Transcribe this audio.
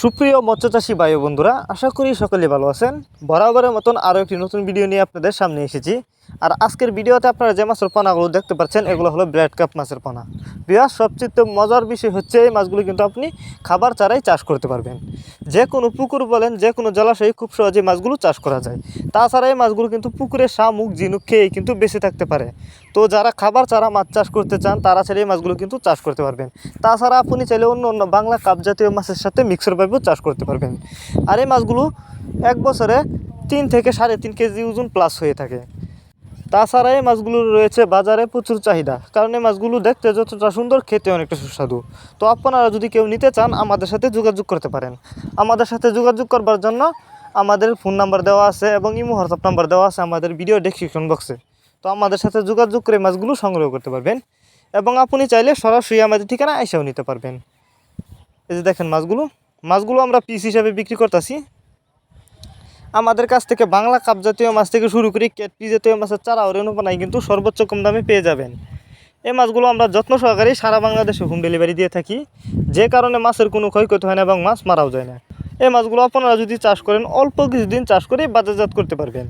সুপ্রিয় মৎস্যচাষী ভাই বন্ধুরা, আশা করি সকলে ভালো আছেন। বরাবরের মতন আরও একটি নতুন ভিডিও নিয়ে আপনাদের সামনে এসেছি। আর আজকের ভিডিওতে আপনারা যে মাছের পোনাগুলো দেখতে পাচ্ছেন, এগুলো হলো ব্রেড কাপ মাছের পোনা। বিয়াস, সবচেয়ে মজার বিষয় হচ্ছে এই মাছগুলো কিন্তু আপনি খাবার চারাই চাষ করতে পারবেন। যে কোনো পুকুর বলেন, যে কোনো জলাশয়ে খুব সহজে মাছগুলো চাষ করা যায়। তাছাড়া এই মাছগুলো কিন্তু পুকুরে শামুক ঝিনুক খেয়েই কিন্তু বেঁচে থাকতে পারে। তো যারা খাবার চারা মাছ চাষ করতে চান, তারা চাইলে এই মাছগুলো কিন্তু চাষ করতে পারবেন। তাছাড়া আপনি চাইলে অন্য অন্য বাংলা কাপ জাতীয় মাছের সাথে মিক্সারভাবেও চাষ করতে পারবেন। আর এই মাছগুলো এক বছরে তিন থেকে সাড়ে তিন কেজি ওজন প্লাস হয়ে থাকে। তাছাড়া এই মাছগুলো রয়েছে বাজারে প্রচুর চাহিদা। কারণ এই মাছগুলো দেখতে যতটা সুন্দর, খেতে অনেকটা সুস্বাদু। তো আপনারা যদি কেউ নিতে চান, আমাদের সাথে যোগাযোগ করতে পারেন। আমাদের সাথে যোগাযোগ করবার জন্য আমাদের ফোন নাম্বার দেওয়া আছে এবং ইমো, হোয়াটসঅ্যাপ নাম্বার দেওয়া আছে আমাদের ভিডিও ডেসক্রিপশন বক্সে তো আমাদের সাথে যোগাযোগ করে মাছগুলো সংগ্রহ করতে পারবেন এবং আপনি চাইলে সরাসরি আমাদের ঠিকানা এসেও নিতে পারবেন। এই যে দেখেন মাছগুলো। মাছগুলো আমরা পিস হিসাবে বিক্রি করতেছি। আমাদের কাছ থেকে বাংলা কাপ জাতীয় মাছ থেকে শুরু করে কেটপি জাতীয় মাছের চারা ওর রেণুপানাই কিন্তু সর্বোচ্চ কম দামে পেয়ে যাবেন। এই মাছগুলো আমরা যত্ন সহকারে সারা বাংলাদেশে হোম ডেলিভারি দিয়ে থাকি। যে কারণে মাছের কোনো ক্ষয়ক্ষতি হয় না এবং মাছ মারাও যায় না। এই মাছগুলো আপনারা যদি চাষ করেন, অল্প কিছুদিন চাষ করে বাজারজাত করতে পারবেন।